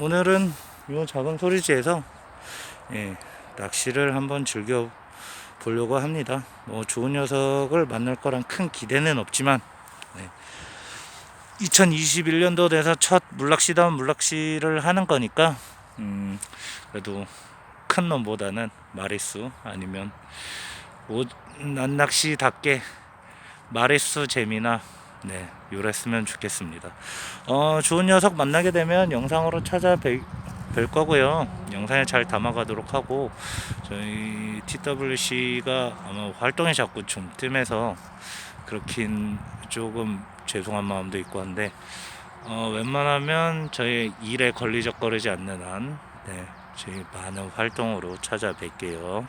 오늘은 이 작은 소리지에서 예, 낚시를 한번 즐겨 보려고 합니다. 뭐 좋은 녀석을 만날 거란 큰 기대는 없지만 2021년도 돼서 첫 물낚시다운 물낚시를 하는 거니까 음, 그래도 큰 놈보다는 마리수 아니면 오- 난 낚시답게 마리수 재미나 네 요랬으면 좋겠습니다. 어 좋은 녀석 만나게 되면 영상으로 찾아뵐 뵐 거고요. 영상에 잘 담아가도록 하고 저희 TWC가 아마 활동이 자꾸 좀 뜸해서 그렇긴 조금 죄송한 마음도 있고 한데 어, 웬만하면 저희 일에 걸리적거리지 않는 한 네, 저희 많은 활동으로 찾아뵐게요.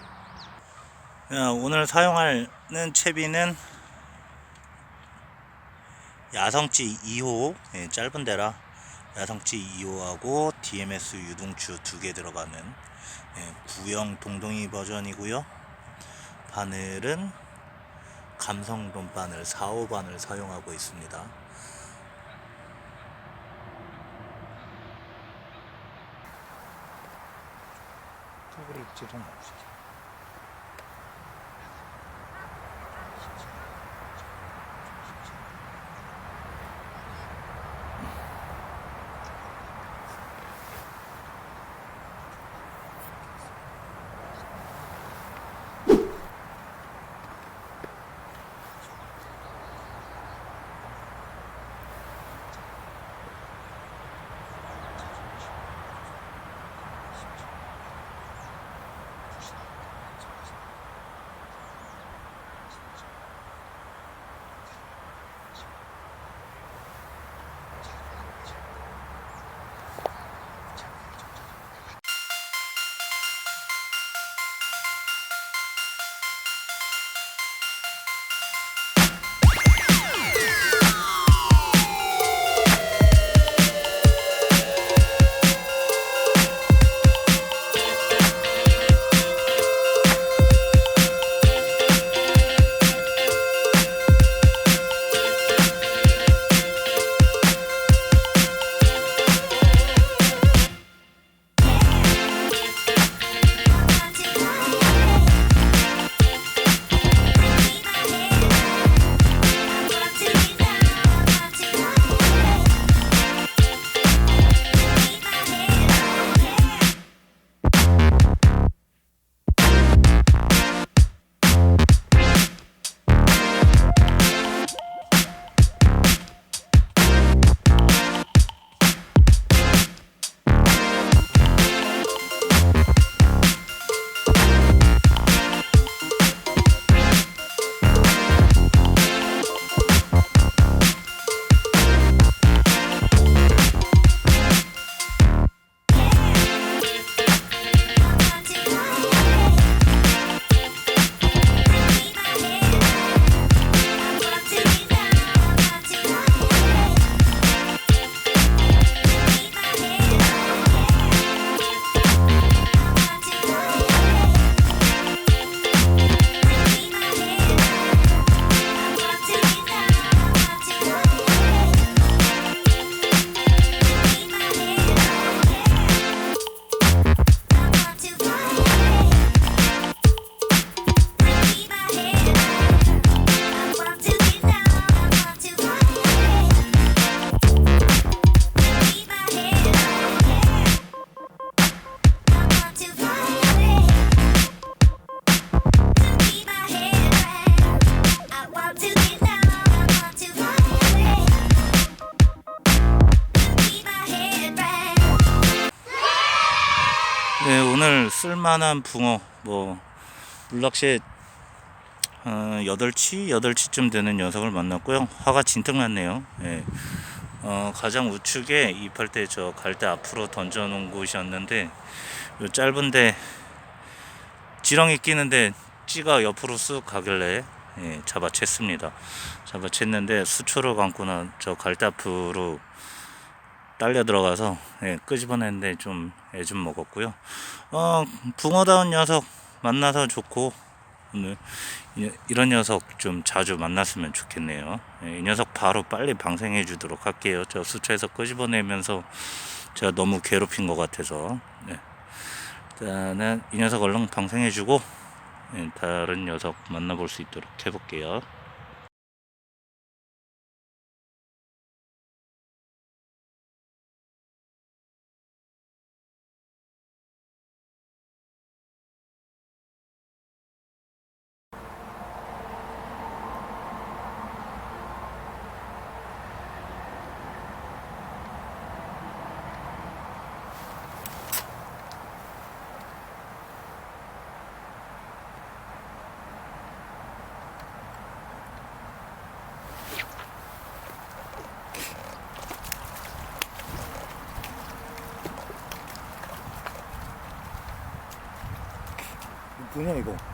야, 오늘 사용하는 채비는 야성찌 2호 예, 짧은 데라 야성찌 2호하고 DMS 유동추 두 개 들어가는 예, 구형 동동이 버전이고요. 바늘은 감성돔 바늘 4호 바늘 사용하고 있습니다. 톱을 입질은 없으죠. 오늘 쓸만한 붕어 뭐 물낚시에 어, 8치, 8치쯤 되는 녀석을 만났고요. 화가 진뜩 났네요. 예. 어, 가장 우측에 입할 때저갈때 앞으로 던져 놓은 곳이었는데 요 짧은데 지렁이 끼는데 찌가 옆으로 쑥 가길래 예, 잡아챘습니다. 잡아챘는데 수초로 감고나 저갈때 앞으로 딸려 들어가서 예, 끄집어냈는데 좀 애 좀 먹었고요. 어, 붕어다운 녀석 만나서 좋고 오늘 이- 이런 녀석 좀 자주 만났으면 좋겠네요. 예, 이 녀석 바로 빨리 방생해 주도록 할게요. 저 수초에서 끄집어내면서 제가 너무 괴롭힌 것 같아서. 네. 일단은 이 녀석 얼른 방생해 주고 예, 다른 녀석 만나볼 수 있도록 해볼게요. 뭐냐 이거